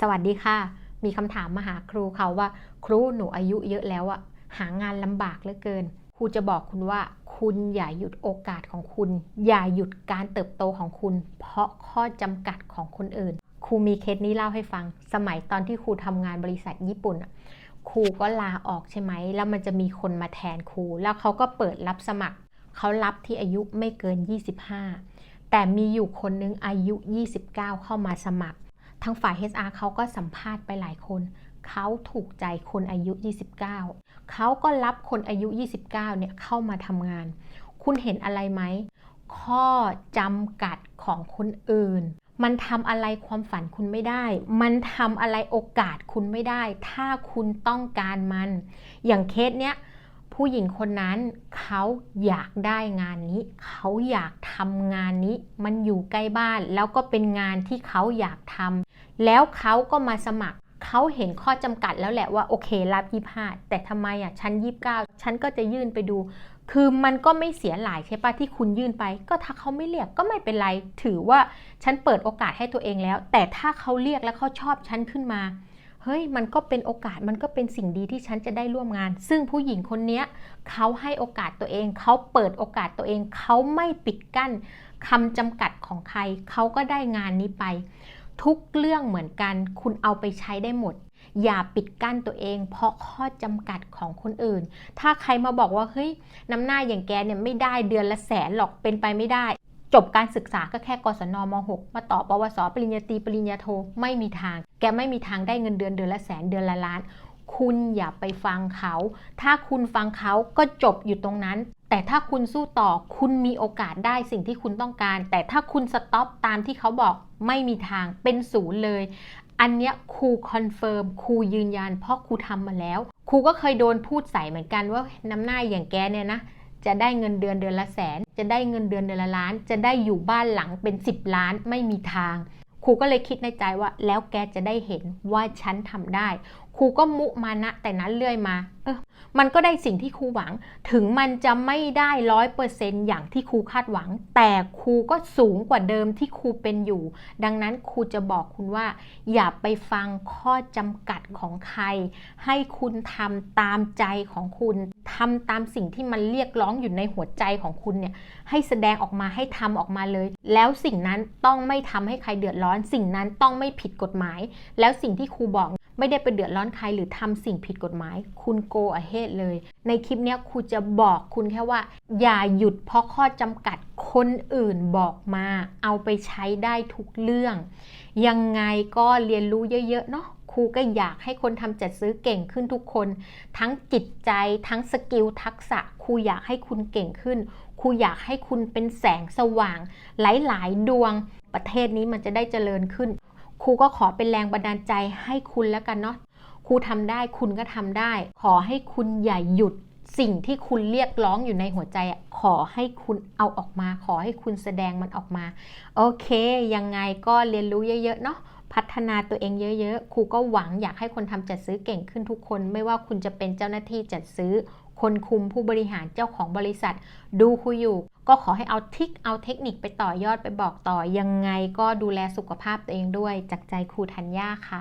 สวัสดีค่ะ มีคำถามมาหาครูเขาว่า ครูหนูอายุเยอะแล้วอะหางานลำบากเหลือเกิน ครูจะบอกคุณว่า คุณอย่าหยุดโอกาสของคุณ อย่าหยุดการเติบโตของคุณ เพราะข้อจำกัดของคนอื่น ครูมีเคสนี้เล่าให้ฟัง สมัยตอนที่ครูทำงานบริษัทญี่ปุ่นอะครูก็ลาออกใช่ไหม แล้วมันจะมีคนมาแทนครู แล้วเขาก็เปิดรับสมัคร เขารับที่อายุไม่เกิน 25 แต่มีอยู่คนนึงอายุ 29 เข้ามาสมัคร ทางฝ่าย HR เขาก็สัมภาษณ์ไปหลายคน เขาถูกใจคนอายุ 29 เขาก็รับคนอายุ 29 เนี่ยเข้ามาทำงาน คุณเห็นอะไรไหม ข้อจำกัดของคนอื่น มันทำอะไรความฝันคุณไม่ได้ มันทำอะไรโอกาสคุณไม่ได้ ถ้าคุณต้องการมัน อย่างเคสเนี้ยผู้หญิงคนนั้นเขาอยากได้งานนี้ เขาอยากทำงานนี้ มันอยู่ใกล้บ้าน แล้วก็เป็นงานที่เขาอยากทำ แล้วเขาก็มาสมัคร เขาเห็นข้อจำกัดแล้วแหละว่าโอเครับ25แต่ทำไมอะชั้น29ฉันก็จะยื่นไปดู คือมันก็ไม่เสียหลายใช่ปะที่คุณยื่นไป ก็ถ้าเขาไม่เรียกก็ไม่เป็นไร ถือว่าฉันเปิดโอกาสให้ตัวเองแล้ว แต่ถ้าเขาเรียกแล้วเขาชอบฉันขึ้นมาเฮ้ยมันก็เป็นโอกาสมันก็เป็นสิ่งดีที่ฉันจะได้ร่วมงาน ซึ่งผู้หญิงคนเนี้ยเขาให้โอกาสตัวเอง เขาเปิดโอกาสตัวเอง เขาไม่ปิดกั้นคำจำกัดของใคร เขาก็ได้งานนี้ไป ทุกเรื่องเหมือนกัน คุณเอาไปใช้ได้หมด อย่าปิดกั้นตัวเอง เพราะข้อจำกัดของคนอื่น ถ้าใครมาบอกว่าเฮ้ยน้ำหน้าอย่างแกเนี่ยไม่ได้เดือนละแสนหรอกเป็นไปไม่ได้ จบการศึกษาก็แค่กศนม .6 มาต่อปวสปริญญาตรีปริญญาโทไม่มีทาง แกไม่มีทางได้เงินเดือนเดือนละแสนเดือนละล้าน คุณอย่าไปฟังเขา ถ้าคุณฟังเขาก็จบอยู่ตรงนั้นแต่ถ้าคุณสู้ต่อคุณมีโอกาสได้สิ่งที่คุณต้องการ แต่ถ้าคุณสต็อปตามที่เขาบอก ไม่มีทางเป็นศูนย์เลย อันเนี้ยครูคอนเฟิร์มครูยืนยัน เพราะครูทำมาแล้วครูก็เคยโดนพูดใส่เหมือนกันว่าน้ำหน้าอย่างแกเนี่ยนะจะได้เงินเดือนเดือนละแสน จะได้เงินเดือนเดือนละล้าน จะได้อยู่บ้านหลังเป็น 10 ล้านไม่มีทางครูก็เลยคิดในใจว่าแล้วแกจะได้เห็นว่าฉันทำได้ ครูก็มุมานะแต่นั้นเรื่อยมาเออมันก็ได้สิ่งที่ครูหวัง ถึงมันจะไม่ได้ร้อยเปอร์เซนอย่างที่ครูคาดหวัง แต่ครูก็สูงกว่าเดิมที่ครูเป็นอยู่ ดังนั้นครูจะบอกคุณว่า อย่าไปฟังข้อจำกัดของใคร ให้คุณทำตามใจของคุณทำตามสิ่งที่มันเรียกร้องอยู่ในหัวใจของคุณเนี่ย ให้แสดงออกมาให้ทำออกมาเลย แล้วสิ่งนั้นต้องไม่ทำให้ใครเดือดร้อน สิ่งนั้นต้องไม่ผิดกฎหมาย แล้วสิ่งที่ครูบอก ไม่ได้ไปเดือดร้อนใครหรือทำสิ่งผิดกฎหมาย คุณโกอเฮดเลย ในคลิปนี้ครูจะบอกคุณแค่ว่า อย่าหยุดเพราะข้อจำกัดคนอื่นบอกมา เอาไปใช้ได้ทุกเรื่อง ยังไงก็เรียนรู้เยอะ ๆ เนาะครูก็อยากให้คนทำจัดซื้อเก่งขึ้นทุกคน ทั้งจิตใจทั้งสกิลทักษะครูอยากให้คุณเก่งขึ้นครูอยากให้คุณเป็นแสงสว่าง หลาย ๆ ดวงประเทศนี้มันจะได้เจริญขึ้น รูก็ขอเป็นแรงบันดาลใจให้คุณแล้วกันเนาะครูทำได้คุณก็ทำได้ ขอให้คุณอย่าหยุดสิ่งที่คุณเรียกร้องอยู่ในหัวใจ ขอให้คุณเอาออกมา ขอให้คุณแสดงมันออกมา โอเค ยังไงก็เรียนรู้เยอะๆเนาะพัฒนาตัวเองเยอะๆ ครูก็หวังอยากให้คนทำจัดซื้อเก่งขึ้นทุกคน ไม่ว่าคุณจะเป็นเจ้าหน้าที่จัดซื้อ คนคุมผู้บริหารเจ้าของบริษัท ดูครูอยู่ ก็ขอให้เอาทิคเอาเทคนิคไปต่อยอดไปบอกต่อยังไงก็ดูแลสุขภาพตัวเองด้วยจากใจครูธัญญาค่ะ